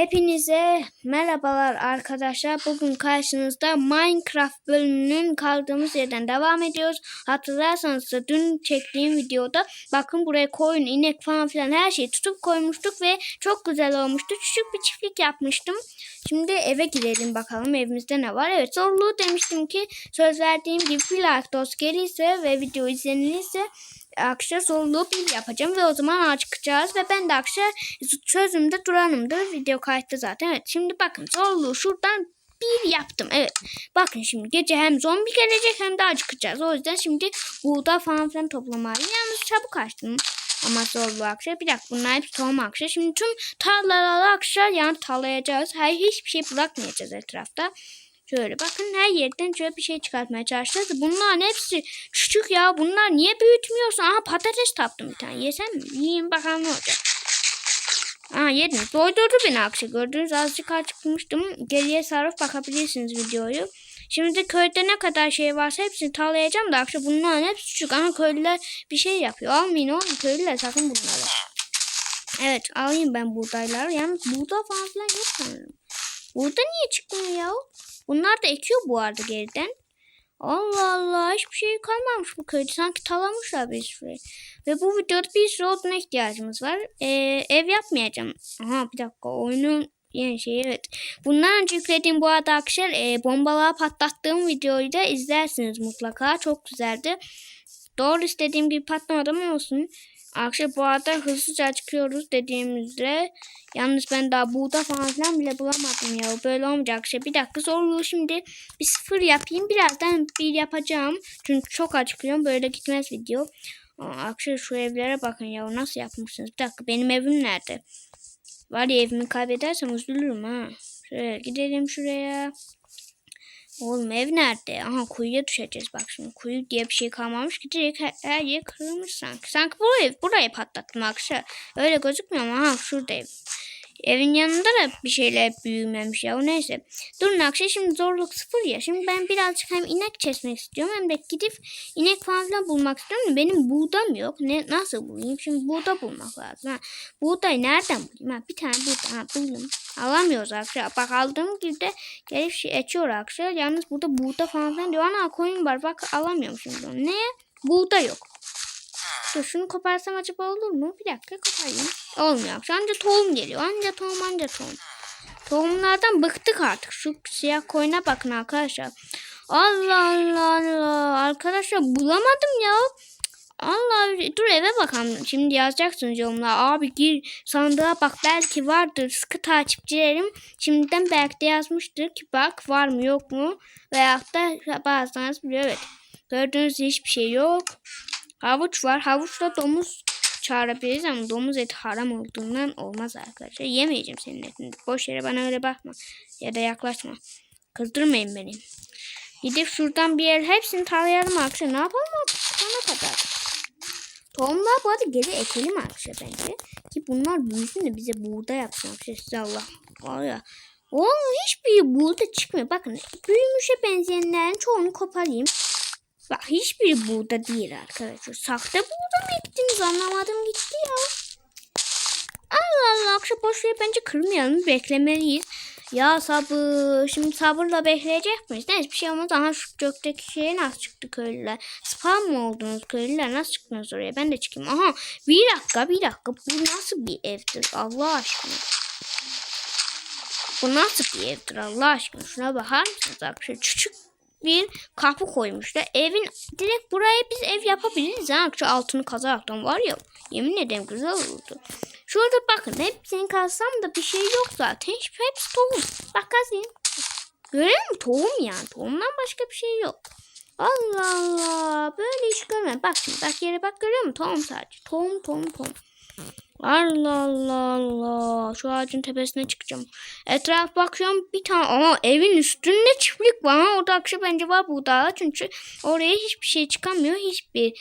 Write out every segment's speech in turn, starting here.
Hepinize merhabalar arkadaşlar. Bugün karşınızda Minecraft bölümünün kaldığımız yerden devam ediyoruz. Hatırlarsanız da dün çektiğim videoda bakın buraya koyun, inek falan filan her şeyi tutup koymuştuk ve çok güzel olmuştu. Küçük bir çiftlik yapmıştım. Şimdi eve gidelim bakalım evimizde ne var. Evet zorluğu demiştim ki söz verdiğim gibi bir like dost gelirse ve video izlenirse akşam zorluğu bir yapacağım ve o zaman çıkacağız ve ben de akşam sözümde duranımdır. Video kayıtta zaten. Evet şimdi bakın zorluğu şuradan bir yaptım. Evet. Bakın şimdi gece hem zombi gelecek hem de acıkacağız. O yüzden şimdi buğda falan filan toplamalıyım. Yalnız çabuk açtım. Ama zorlu akşam. Bir dakika bunlar hepsi tohum akşam. Şimdi tüm tarlaları akşam yani tarlayacağız. Hayır hiçbir şey bırakmayacağız etrafta. Şöyle bakın her yerden şöyle bir şey çıkartmaya çalışacağız. Bunların hepsi küçük ya. Bunlar niye büyütmüyorsun? Aha patates taptım bir tane. Yesem mi? Yiyeyim bakalım ne olacak. Aa yedim. Doydurdu beni akşam. Gördüğünüz azıcık acıkmıştım. Geriye sarıp bakabilirsiniz videoyu. Şimdi köyde ne kadar şey varsa hepsini tarlayacağım da akşam bunların hepsi küçük. Ama köylüler bir şey yapıyor. Almayın oğlum köylüler sakın bunları. Evet alayım ben buğdayları. Yani buğday falan filan yok sanırım. Burada niye çıkmıyor? Bunlar da ekiyor bu arada geriden. Allah Allah hiçbir şey kalmamış bu köyde. Sanki talamışlar bir sürü. Ve bu videoda bir sürü oduna ihtiyacımız var. Ee, ev yapmayacağım. Aha bir dakika oyunun yeni şey evet. Bundan önce yüklediğim bu arada arkadaşlar e, bombalığa patlattığım videoyu da izlersiniz mutlaka. Çok güzeldi. Doğru istediğim gibi patlamadı ama olsun. Akşam bu arada hızlıca çıkıyoruz dediğimizde. Yalnız ben daha buğda falan filan bile bulamadım ya. Böyle olmayacak şey. Bir dakika zorluğu şimdi bir sıfır yapayım. Birazdan bir yapacağım. Çünkü çok acıkıyorum. Böyle gitmez video. Akşam şu evlere bakın ya. Nasıl yapmışsınız? Bir dakika benim evim nerede? Var ya evimi kaybedersem üzülürüm ha. Şöyle gidelim şuraya. Oğlum ev nerede? Aha kuyuya düşeceğiz bak şimdi. Kuyu diye bir şey kalmamış ki direkt her, her yer kırılmış sanki. Sanki bu ev burayı patlattım akşam. Öyle gözükmüyor ama aha şurada. Evin yanında da bir şeyler büyümemiş ya. Neyse. Durun akşam şimdi zorluk sıfır ya. Şimdi ben birazcık hem inek kesmek istiyorum hem de gidip inek falan filan bulmak istiyorum. Benim buğdam yok. Ne, nasıl bulayım? Şimdi buğda bulmak lazım. Ha. Buğdayı nereden bulayım? Ha, bir tane buğda. Ha, buldum. Alamıyoruz arkadaşlar. Bak aldığım gibi de gelip şey açıyor arkadaşlar. Yalnız burada buğda falan filan diyor. Ana koyun var. Bak alamıyorum şimdi. Ne? Buğda yok. Dur şunu koparsam acaba olur mu? Bir dakika koparayım. Olmuyor. Anca tohum geliyor. Anca tohum anca tohum. Tohumlardan bıktık artık. Şu siyah koyuna bakın arkadaşlar. Allah Allah Allah. Arkadaşlar bulamadım ya. Allah dur eve bakalım. Şimdi yazacaksınız yorumlar. Abi gir sandığa bak belki vardır. Sıkı takipçilerim şimdiden belki de yazmıştır ki bak var mı yok mu. Veyahut da bazılarınız biliyor evet. Gördüğünüz hiçbir şey yok. Havuç var. Havuçla domuz çağırabiliriz ama domuz eti haram olduğundan olmaz arkadaşlar. Yemeyeceğim senin etini. Boş yere bana öyle bakma. Ya da yaklaşma. Kızdırmayın beni. Gidip şuradan bir yer hepsini tarayalım arkadaşlar. Ne yapalım? Sana kadar. Tohumlar bu arada geri ekelim arkadaşlar bence. Ki bunlar büyüsün de bize buğday yapsın arkadaşlar. Size Allah. Var ya. Oğlum hiçbir buğday çıkmıyor. Bakın büyümüşe benzeyenlerin çoğunu koparayım. Bak hiçbir buğda değil arkadaşlar. Sahte buğda mı ettiniz anlamadım gitti ya. Allah Allah akşam boş bence kırmayalım beklemeliyiz. Ya sabır. Şimdi sabırla bekleyecek miyiz? Neyse bir şey olmaz. Aha şu gökteki şeye nasıl çıktı köylüler? Spam mı oldunuz köylüler? Nasıl çıktınız oraya? Ben de çıkayım. Aha bir dakika bir dakika. Bu nasıl bir evdir Allah aşkına? Bu nasıl bir evdir Allah aşkına? Şuna bakar mısınız arkadaşlar? Küçük bir kapı koymuşlar. Evin direkt buraya biz ev yapabiliriz. Şu altını kazaraktan var ya. Yemin ederim güzel olurdu. Şurada bakın hepsini kazsam da bir şey yok zaten. Hep, hepsi tohum. Bak kazayım. Görüyor musun? Tohum yani. Tohumdan başka bir şey yok. Allah Allah. Böyle iş görmedim. Bak şimdi bak yere bak görüyor musun? Tohum sadece. Tohum tohum tohum. Allah Allah Allah. Şu ağacın tepesine çıkacağım. Etraf bakıyorum bir tane ama evin üstünde çiftlik var. Orada akşam bence var bu dağa. Çünkü oraya hiçbir şey çıkamıyor. Hiçbir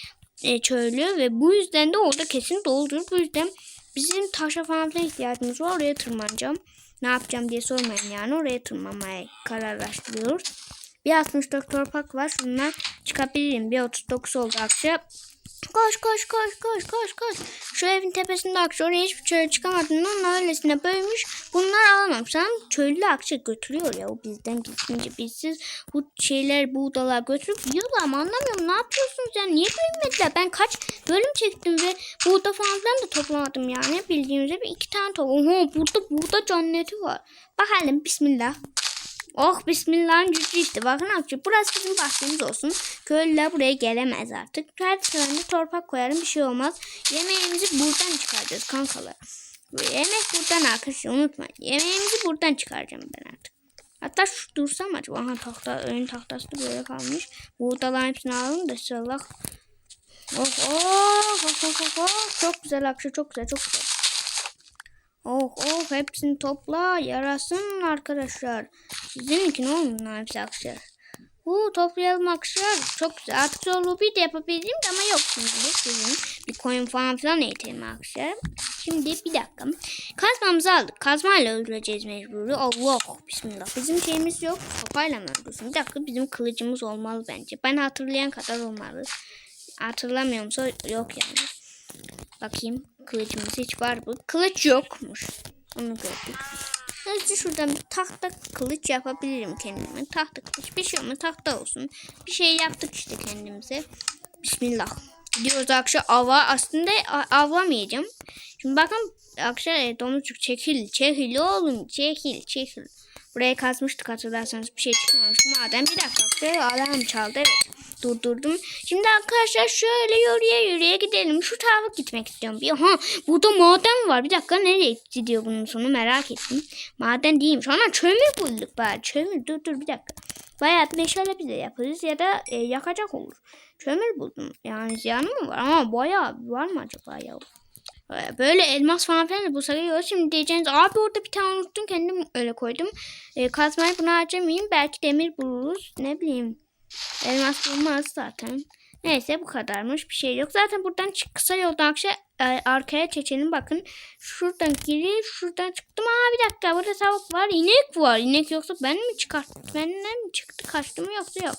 e, çöylü ve bu yüzden de orada kesin doldur. Bu yüzden bizim taşa falan filan ihtiyacımız var. Oraya tırmanacağım. Ne yapacağım diye sormayın yani. Oraya tırmanmaya kararlaştırıyoruz. Bir 64 torpak var. Şundan çıkabilirim. Bir 39 oldu akşam. Koş koş koş koş koş koş. Şu evin tepesinde akşam oraya hiçbir çöl çıkamadım. Onun öylesine bölmüş. Bunlar Tamam sen köylü akça götürüyor ya o bizden gittince bizsiz bu şeyler buğdalar götürüp yiyorlar ama anlamıyorum ne yapıyorsunuz ya niye büyümediler ben kaç bölüm çektim ve buğda falan da toplamadım yani bildiğiniz gibi iki tane topladım. Oho burada buğda cenneti var bakalım bismillah Oh bismillahın gücü işte bakın akça burası bizim bahçemiz olsun köylüler buraya gelemez artık her seferinde torpak koyarım bir şey olmaz yemeğimizi buradan çıkaracağız kankalar Yemek buradan arkadaşlar unutmayın. Yemeğimizi buradan çıkaracağım ben artık. Hatta şu dursam acaba. Aha tahta, ön tahtası böyle kalmış. Buğdaların hepsini alalım da inşallah. Oh oh oh oh oh oh. Çok güzel akşam çok güzel çok güzel. Oh oh hepsini topla yarasın arkadaşlar. Sizin ne olun bunlar hepsi akşam. Bu toplayalım akşam. Çok güzel. Artık zorluğu bir de yapabildim de ama yok şimdi. Sizin bir koyun falan filan eğitelim akşam. Şimdi bir dakika. Kazmamızı aldık. Kazmayla öldüreceğiz mecburi. Allah bismillah. Bizim şeyimiz yok. Sopayla mı öldürsün? Bir dakika bizim kılıcımız olmalı bence. Ben hatırlayan kadar olmalı. Hatırlamıyorumsa yok yani. Bakayım kılıcımız hiç var mı? Kılıç yokmuş. Onu gördük. Hızlıca şuradan bir tahta kılıç yapabilirim kendime. Tahta kılıç. Bir şey olmaz tahta olsun. Bir şey yaptık işte kendimize. Bismillah. Gidiyoruz akşam ava. Aslında avlamayacağım. Şimdi bakın akşam e, domuzcuk çekil. Çekil oğlum. Çekil. Çekil. Buraya kazmıştık hatırlarsanız bir şey çıkmamış. Madem bir dakika alarm çaldı evet. Durdurdum. Şimdi arkadaşlar şöyle yürüye yürüye gidelim. Şu tarafa gitmek istiyorum. Bir, ha burada maden var. Bir dakika nereye gidiyor bunun sonu merak ettim. Maden değilmiş. Ama kömür bulduk bari. Kömür dur dur bir dakika. Bayağı meşale bile yaparız ya da e, yakacak olur. Kömür buldum. Yani ziyanı mı var? Ama bayağı var mı acaba ya? Ee, Böyle elmas falan filan da bulsak. Şimdi diyeceğiniz abi orada bir tane unuttum kendim öyle koydum. E, kazmayı buna harcamayayım. Belki demir buluruz. Ne bileyim. Elmas bulmaz zaten. Neyse bu kadarmış. Bir şey yok. Zaten buradan çık kısa yoldan akşam e, arkaya çekelim. Bakın şuradan girip şuradan çıktım. Aa bir dakika burada tavuk var. inek var. İnek yoksa ben mi çıkarttım? Benden mi çıktı? Kaçtı mı yoksa yok.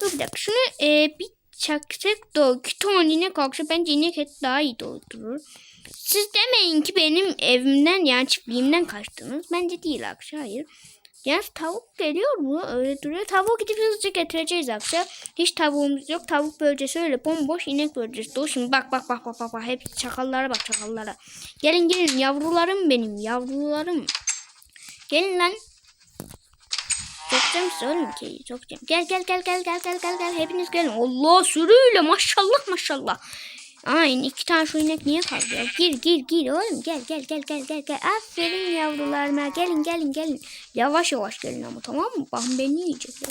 Dur bir dakika. Şunu e, bir çaksak da iki tane inek akşam bence inek et daha iyi doldurur. Siz demeyin ki benim evimden yani çiftliğimden kaçtınız. Bence değil akşam hayır. Yani tavuk geliyor mu? Öyle duruyor. Tavuğu gidip hızlıca getireceğiz akşam. Hiç tavuğumuz yok. Tavuk bölgesi öyle bomboş inek bölgesi. Dur şimdi bak bak bak bak bak. bak. Hepsi çakallara bak çakallara. Gelin gelin yavrularım benim yavrularım. Gelin lan. Sokacağım size oğlum ki sokacağım. Gel gel gel gel gel gel gel gel. Hepiniz gelin. Allah sürüyle maşallah maşallah. Aynen iki tane şu inek niye kaldı ya? Gir gir gir oğlum gel gel gel gel gel gel. Aferin yavrularıma gelin gelin gelin. Yavaş yavaş gelin ama tamam mı? Bakın beni yiyecekler.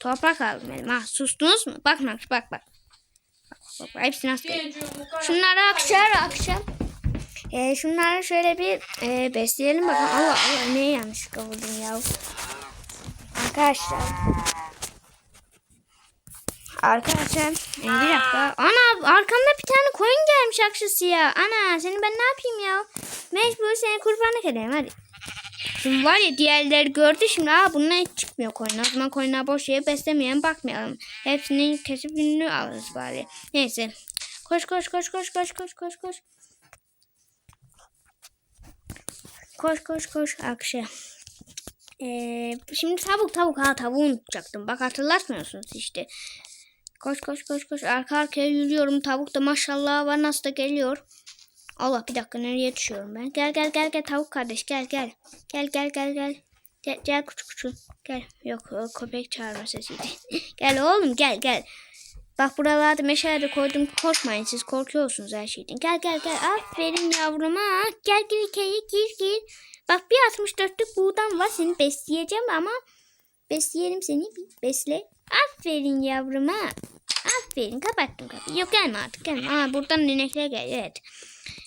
Toprak aldım elim. Ha sustunuz mu? Bak bak bak. Bak, bak, bak. Hepsi nasıl geliyor? Şunları akşam akşam. Ee, şunları şöyle bir e, besleyelim bakalım. Allah Allah neye yanlış kavurdum ya. Arkadaşlar. Arkadaşlar bir dakika. Ana arkamda bir tane koyun gelmiş akşası ya. Ana seni ben ne yapayım ya? Mecbur seni kurbanlık edeyim hadi. Şimdi var ya diğerleri gördü şimdi aa bundan hiç çıkmıyor koyun. O zaman koyunlar boş yere beslemeyen bakmayalım. Hepsini kesip ünlü alırız bari. Neyse. Koş koş koş koş koş koş koş koş. Koş koş koş akşam. Ee, şimdi tavuk tavuk ha tavuğu unutacaktım. Bak hatırlatmıyorsunuz işte. Koş koş koş koş. Arka arkaya yürüyorum. Tavuk da maşallah var nasıl da geliyor. Allah bir dakika nereye düşüyorum ben. Gel gel gel gel tavuk kardeş gel gel. Gel gel gel gel. Gel, gel küçük küçük. Gel. Yok o köpek çağırma sesiydi. gel oğlum gel gel. Bak buralarda meşale koydum. Korkmayın siz korkuyorsunuz her şeyden. Gel gel gel. Aferin yavruma. Gel gir içeri gir gir. Bak bir 64'lük buğdan var. Seni besleyeceğim ama besleyelim seni. Besle. Aferin yavruma. Aferin kapattım kapıyı. Yok gelme artık gelme. Aa, buradan inekler geliyor evet.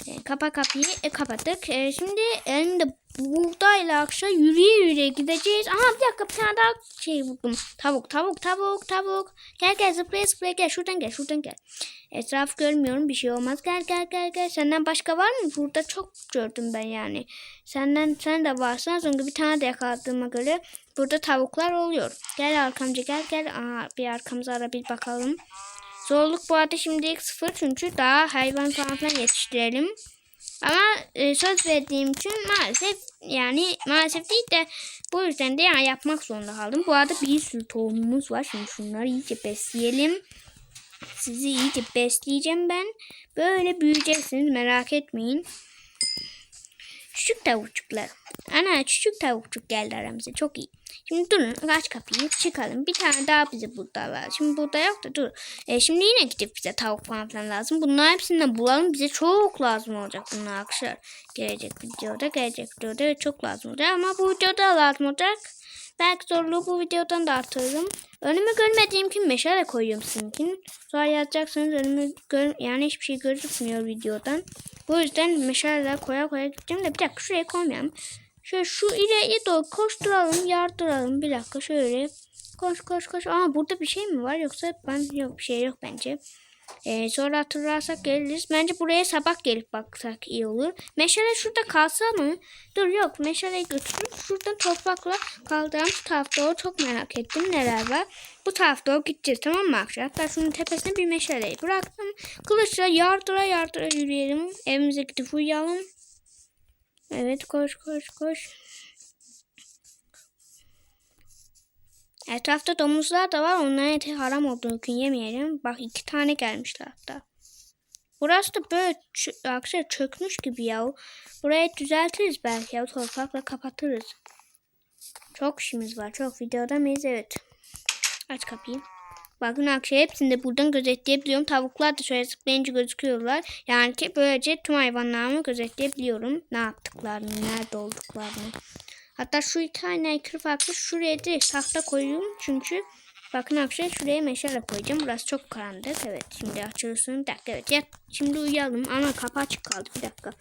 E, kapa kapıyı e, kapattık. E, şimdi elimde buğdayla akşam yürüye yürüye gideceğiz. Aha bir dakika bir tane daha şey buldum. Tavuk tavuk tavuk tavuk. Gel gel zıplaya zıplaya gel. Şuradan gel şuradan gel. Etraf görmüyorum bir şey olmaz. Gel gel gel gel. Senden başka var mı? Burada çok gördüm ben yani. Senden sen de varsan çünkü bir tane de yakaladığıma göre burada tavuklar oluyor. Gel arkamca gel gel. Aa, bir arkamıza ara bir bakalım. Zorluk bu arada şimdilik sıfır çünkü daha hayvan falan yetiştirelim. Ama e, söz verdiğim için maalesef yani maalesef değil de bu yüzden de yani yapmak zorunda kaldım. Bu arada bir sürü tohumumuz var. Şimdi şunları iyice besleyelim. Sizi iyice besleyeceğim ben. Böyle büyüyeceksiniz merak etmeyin. Küçük tavukçuklar. Ana küçük tavukçuk geldi aramıza. Çok iyi. Şimdi durun aç kapıyı çıkalım. Bir tane daha bize burada lazım. Şimdi burada yok da dur. E, şimdi yine gidip bize tavuk falan filan lazım. Bunların hepsinden bulalım. Bize çok lazım olacak bunlar arkadaşlar. Gelecek videoda gelecek videoda çok lazım olacak. Ama bu videoda lazım olacak. Belki zorluğu bu videodan da artırırım. Önüme görmediğim kim meşale koyuyorum sizinkini. Sonra yazacaksınız önüme gör yani hiçbir şey gözükmüyor videodan. Bu yüzden meşaleler koya koya gideceğim de bir dakika şuraya koymayalım. Şöyle şu ileriye doğru koşturalım, yardıralım. Bir dakika şöyle. Koş koş koş. Aa burada bir şey mi var yoksa ben yok bir şey yok bence. Ee, sonra hatırlarsak geliriz. Bence buraya sabah gelip baksak iyi olur. Meşale şurada kalsa mı? Dur yok meşaleyi götürüp şuradan toprakla kaldığım şu tarafa doğru çok merak ettim neler var. Bu tarafa doğru gideceğiz tamam mı akşam? Hatta şunun tepesine bir meşaleyi bıraktım. Kılıçla yardıra yardıra yürüyelim. Evimize gidip uyuyalım. Evet koş koş koş. Etrafta domuzlar da var. Onların eti haram olduğu gün yemeyelim. Bak iki tane gelmişler hatta. Burası da böyle arkadaşlar çökmüş gibi ya. Burayı düzeltiriz belki ya. Toprakla kapatırız. Çok işimiz var. Çok videoda mıyız? Evet. Aç kapıyı. Bakın akşam hepsini de buradan gözetleyebiliyorum. Tavuklar da şöyle zıplayınca gözüküyorlar. Yani ki böylece tüm hayvanlarımı gözetleyebiliyorum. Ne yaptıklarını, nerede olduklarını. Hatta şu iki tane ekri farklı şuraya direkt tahta koyuyorum. Çünkü bakın akşam şuraya meşale koyacağım. Burası çok karanlık. Evet şimdi açıyorsun. Bir dakika evet. Ya, şimdi uyuyalım. Ana kapı açık kaldı. Bir dakika.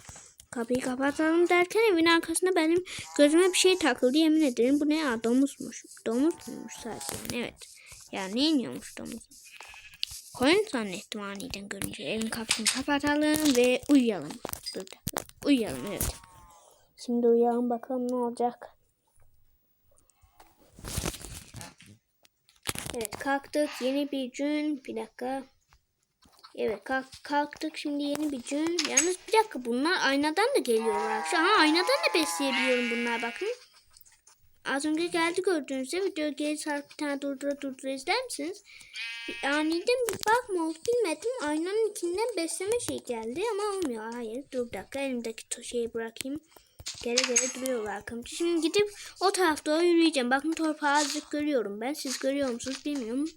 Kapıyı kapatalım derken evin arkasında benim gözüme bir şey takıldı. Yemin ederim bu ne ya domuzmuş. Domuz muymuş zaten evet. Ya ne iniyormuş domuz? Koyun zannettim aniden görünce. Evin kapısını kapatalım ve uyuyalım. Dur dakika. Uyuyalım evet. Şimdi uyuyalım bakalım ne olacak. Evet kalktık yeni bir gün. Bir dakika. Evet kalk, kalktık şimdi yeni bir gün. Yalnız bir dakika bunlar aynadan da geliyorlar. Şu an aynadan da besleyebiliyorum bunlar bakın. Az önce geldi gördüğünüzde video geri sarıp bir tane durdura durdura izler misiniz? Bir, aniden bir bakma oldu bilmedim. Aynanın içinden besleme şey geldi ama olmuyor. Hayır dur bir dakika elimdeki şeyi bırakayım. Gele gele duruyorlar arkamda. Şimdi gidip o tarafta yürüyeceğim. Bakın torpağı azıcık görüyorum ben. Siz görüyor musunuz bilmiyorum.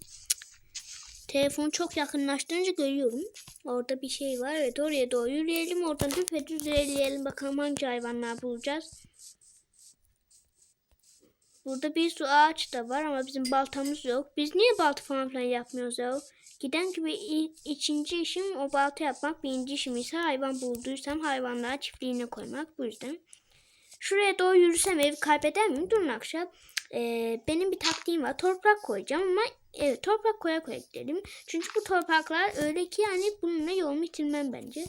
Telefonu çok yakınlaştırınca görüyorum. Orada bir şey var. Evet oraya doğru yürüyelim. Oradan düpedüz ilerleyelim. Bakalım hangi hayvanlar bulacağız. Burada bir su ağaç da var ama bizim baltamız yok. Biz niye balta falan filan yapmıyoruz ya? Giden gibi ikinci işim o balta yapmak. Birinci işim ise hayvan bulduysam hayvanları çiftliğine koymak. Bu yüzden. Şuraya doğru yürüsem evi kaybeder miyim? Durun akşam. Ee, benim bir taktiğim var. Toprak koyacağım ama evet toprak koya koya gidelim. Çünkü bu topraklar öyle ki yani bununla yolumu bitirmem bence.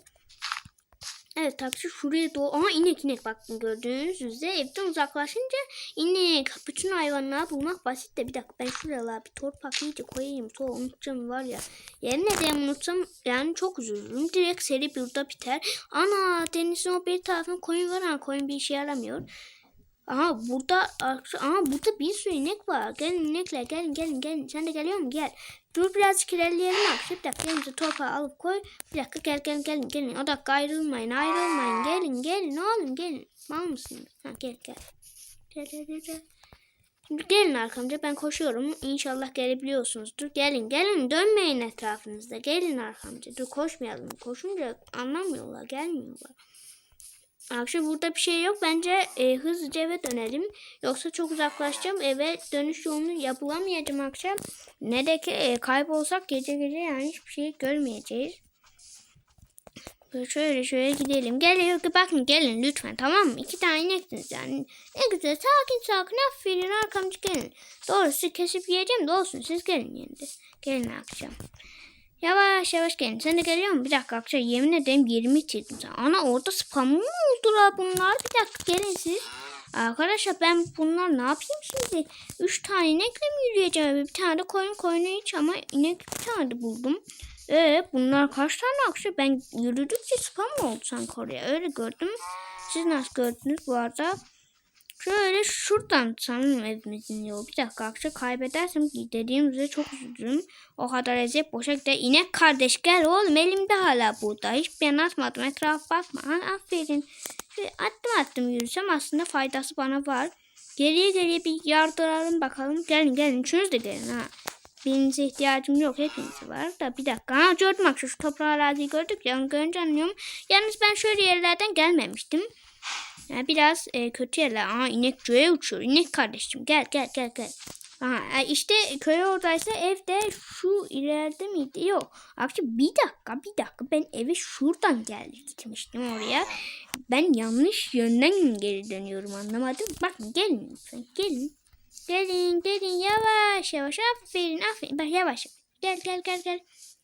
Evet taksi şuraya doğru. Aha inek inek bakın gördüğünüz üzere evden uzaklaşınca inek. Bütün hayvanları bulmak basit de bir dakika ben şuralara bir torpak iyice koyayım. Sonra unutacağım var ya. Yemin ederim unutsam yani çok üzülürüm. Direkt seri burada biter. Ana denizin o bir tarafında koyun var ama koyun bir işe yaramıyor. Aha burada aha burada bir sürü inek var. Gelin inekler gelin gelin gelin. Sen de geliyor musun? Gel. Dur birazcık ilerleyelim abi. Bir dakika elimize torpağı alıp koy. Bir dakika gel gel gelin gelin. O dakika ayrılmayın ayrılmayın. Gelin gelin oğlum gelin. Mal mısınız? Ha gel. Gel gel gel. gel. Şimdi gelin arkamda ben koşuyorum. İnşallah gelebiliyorsunuzdur. Gelin gelin dönmeyin etrafınızda. Gelin arkamda. Dur koşmayalım. Koşunca anlamıyorlar gelmiyorlar. Akşam burada bir şey yok. Bence e, hızlıca eve dönelim. Yoksa çok uzaklaşacağım. Eve dönüş yolunu yapılamayacağım akşam. Ne de ki e, kaybolsak gece gece yani hiçbir şey görmeyeceğiz. Şöyle şöyle gidelim. Gelin bakın gelin lütfen tamam mı? İki tane ineksiniz yani. Ne güzel sakin sakin aferin arkamcı gelin. Doğrusu kesip yiyeceğim de olsun siz gelin yine de. Gelin akşam. Yavaş yavaş gelin. Sen de geliyor musun? Bir dakika akşam yemin ederim yerimi bitirdim sen. Ana orada spam mı oldular bunlar? Bir dakika gelin siz. Arkadaşlar ben bunlar ne yapayım şimdi? Üç tane inekle mi yürüyeceğim? Bir tane de koyun koyunu hiç ama inek bir tane de buldum. Ee, bunlar kaç tane akşam? Ben yürüdükçe spam mı oldu sanki oraya? Öyle gördüm. Siz nasıl gördünüz bu arada? Şöyle şuradan sanırım evimizin yolu. Bir dakika akşam kaybedersem dediğim üzere çok üzülürüm. O kadar eziyet boşa gider. İnek kardeş gel oğlum elimde hala burada. Hiçbir yana atmadım. Etrafa bakma. Ha, aferin. Şöyle attım attım yürüsem aslında faydası bana var. Geriye geriye bir yardıralım bakalım. Gelin gelin. Üçünüz de gelin ha. Birinize ihtiyacım yok. Hepinize var da bir dakika. Ha gördüm bak şu toprağı araziyi gördük ya. Onu görünce anlıyorum. Yalnız ben şöyle yerlerden gelmemiştim. Yani biraz e, kötü yerler. Aa inek göğe uçuyor. İnek kardeşim gel gel gel gel. Aha, e, işte köy oradaysa evde şu ileride miydi? Yok. Akşam bir dakika bir dakika ben eve şuradan geldik gitmiştim oraya. Ben yanlış yönden geri dönüyorum anlamadım. Bakın gelin lütfen gelin. Gelin gelin yavaş yavaş aferin aferin. Bak yavaş gel gel gel gel.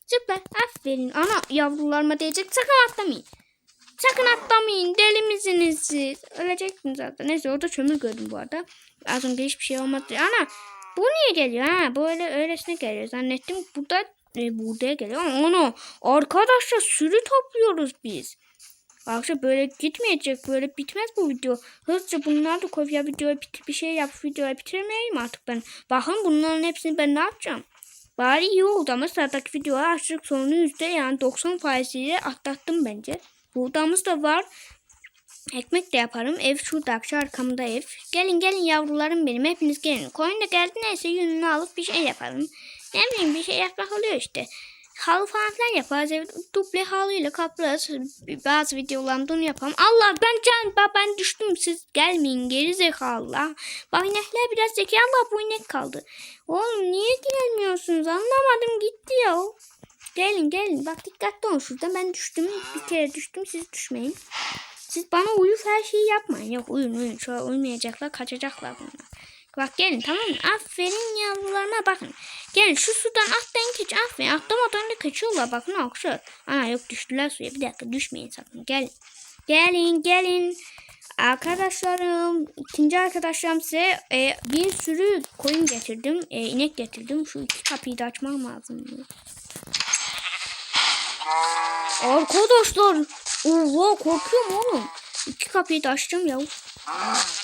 Zıpla aferin. Ana yavrularıma değecek sakın atlamayın. Sakın atlamayın. Deli misiniz siz? Ölecektiniz zaten. Neyse orada kömür gördüm bu arada. Az önce hiçbir şey olmadı. Ana bu niye geliyor ha? Böyle öylesine geliyor. Zannettim burada e, buraya geliyor. Ama Onu arkadaşlar sürü topluyoruz biz. Arkadaşlar böyle gitmeyecek. Böyle bitmez bu video. Hızlıca bunlar da koy ya videoyu bitir bir şey yap. Videoyu bitirmeyeyim artık ben. Bakın bunların hepsini ben ne yapacağım? Bari iyi oldu ama sıradaki videoya açlık sorunu yüzde yani 90 faiziyle atlattım bence. Buğdamız da var. Ekmek de yaparım. Ev şurada akşam arkamda ev. Gelin gelin yavrularım benim. Hepiniz gelin. Koyun da geldi neyse yününü alıp bir şey yapalım. Ne bileyim bir şey yapmak oluyor işte. Halı falan filan yaparız. Ev, duble halıyla kaplarız. Bazı videolarımda onu yapalım. Allah ben can bak ben düştüm. Siz gelmeyin geri zekalılar. Bak inekler biraz zeki. Allah bu inek kaldı. Oğlum niye gelmiyorsunuz? Anlamadım gitti ya. Gelin gelin. Bak dikkatli olun şurada. Ben düştüm. Bir kere düştüm. Siz düşmeyin. Siz bana uyup her şeyi yapmayın. Yok uyun uyun. Şöyle uyumayacaklar. Kaçacaklar bunlar. Bak gelin tamam mı? Aferin yavrularıma bakın. Gelin şu sudan atlayın geç. Aferin atlamadan da kaçıyorlar. Bakın akşam. Ana yok düştüler suya. Bir dakika düşmeyin sakın. Gelin. Gelin gelin. Arkadaşlarım, ikinci arkadaşlarım size e, bir sürü koyun getirdim. E, inek getirdim. Şu iki kapıyı da açmam lazım. Arkadaşlar. Oha korkuyorum oğlum. İki kapıyı da açtım ya.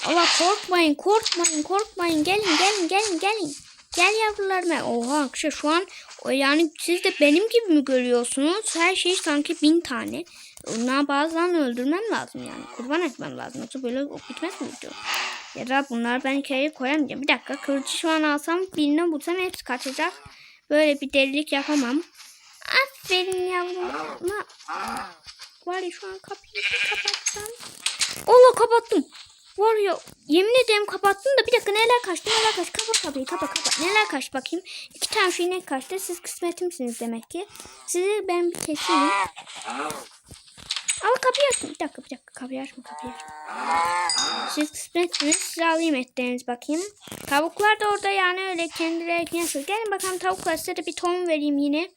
Allah korkmayın korkmayın korkmayın. Gelin gelin gelin gelin. Gel yavrularım. Oha şey şu an yani siz de benim gibi mi görüyorsunuz? Her şey sanki bin tane. Onları bazen öldürmem lazım yani. Kurban etmem lazım. Yoksa böyle bitmez mi video? Ya da bunları ben hikayeye koyamayacağım. Bir dakika kılıcı şu an alsam birine vursam hepsi kaçacak. Böyle bir delilik yapamam. Aferin yavruma. Var ya şu an kapıyı kapatsam. Allah kapattım. Var ya yemin ederim kapattım da bir dakika neler kaçtı neler kaçtı. Kapat kapıyı kapat kapat. Neler kaçtı bakayım. İki tane şu inek kaçtı. Siz kısmetimsiniz demek ki. Sizi ben bir keseyim. Ama kapıyı açma. Bir dakika bir dakika kapıyı açma kapıyı açma. Siz kısmetsiniz. Size alayım etleriniz bakayım. Tavuklar da orada yani öyle kendileri yaşıyor. Gelin bakalım tavuklar size de bir tohum vereyim yine.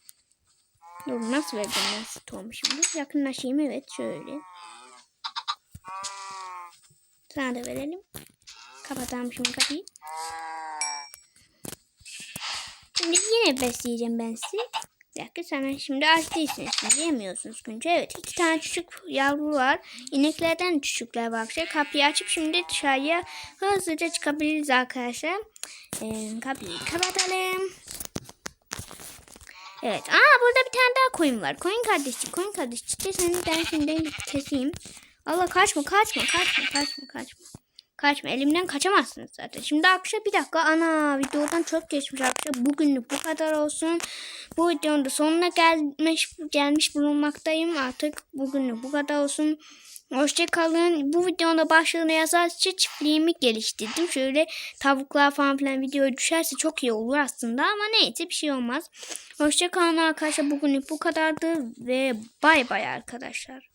Dur nasıl vereceğim ben size tohumu şimdi? Yakınlaşayım evet şöyle. Sana da verelim. Kapatalım şimdi kapıyı. Şimdi yine besleyeceğim ben sizi. Bir sana şimdi aç değilsiniz. Şimdi yemiyorsunuz günce. Evet iki tane küçük yavru var. İneklerden küçükler var. Şey, kapıyı açıp şimdi dışarıya hızlıca çıkabiliriz arkadaşlar. Ee, kapıyı kapatalım. Evet. Aa burada bir tane daha koyun var. Koyun kardeşim. Koyun kardeşim. İşte seni ben şimdi keseyim. Allah kaçma kaçma kaçma kaçma kaçma. Kaçma elimden kaçamazsınız zaten. Şimdi akşam bir dakika ana videodan çok geçmiş akşam. Bugünlük bu kadar olsun. Bu videonun da sonuna gelmiş gelmiş bulunmaktayım. Artık bugünlük bu kadar olsun. Hoşçakalın. Bu videonun başlığına yazarsa çiftliğimi geliştirdim. Şöyle tavuklar falan filan videoya düşerse çok iyi olur aslında. Ama neyse bir şey olmaz. Hoşçakalın arkadaşlar. Bugünlük bu kadardı. Ve bay bay arkadaşlar.